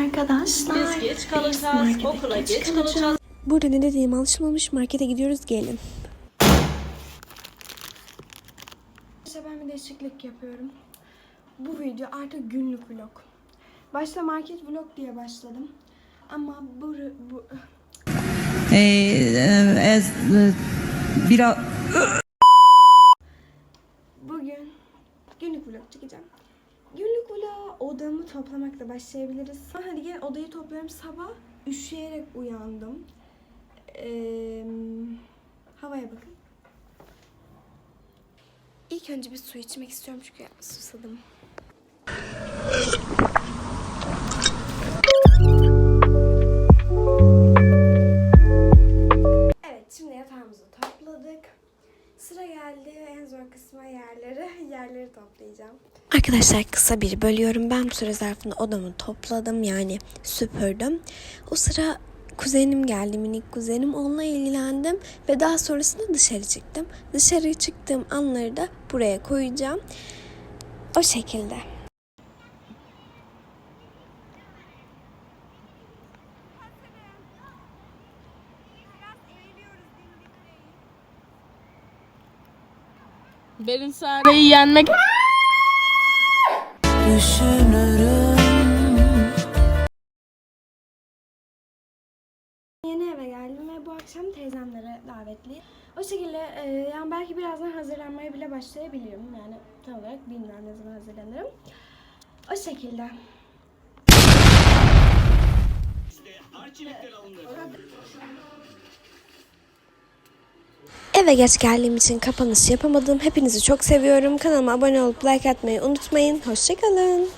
arkadaşlar. Biz geç kalacağız, markete okula geç geç kalacağız. kalacağız. Burada ne dediğim alışmamış markete gidiyoruz gelin. İşte ben bir değişiklik yapıyorum. Bu video artık günlük vlog. Başta market vlog diye başladım. Ama bu, bu Ee, ez, e, biraz bugün günlük vlog çekeceğim. Günlük vlog odamı toplamakla başlayabiliriz. Hadi gel odayı topluyorum. Sabah üşüyerek uyandım. Ee, havaya bakın. İlk önce bir su içmek istiyorum çünkü susadım. Geldi en zor kısma yerleri. Yerleri toplayacağım. Arkadaşlar kısa bir bölüyorum. Ben bu süre zarfında odamı topladım yani süpürdüm. O sıra kuzenim geldi minik kuzenim onunla ilgilendim ve daha sonrasında dışarı çıktım. Dışarı çıktığım anları da buraya koyacağım. O şekilde. Berin Sare'yi yenmek Yeni eve geldim ve bu akşam teyzemlere davetli. O şekilde e, yani belki birazdan hazırlanmaya bile başlayabilirim. Yani tam olarak bilmiyorum ne zaman hazırlanırım. O şekilde. Eve geç geldiğim için kapanış yapamadım. Hepinizi çok seviyorum. Kanalıma abone olup like atmayı unutmayın. Hoşçakalın.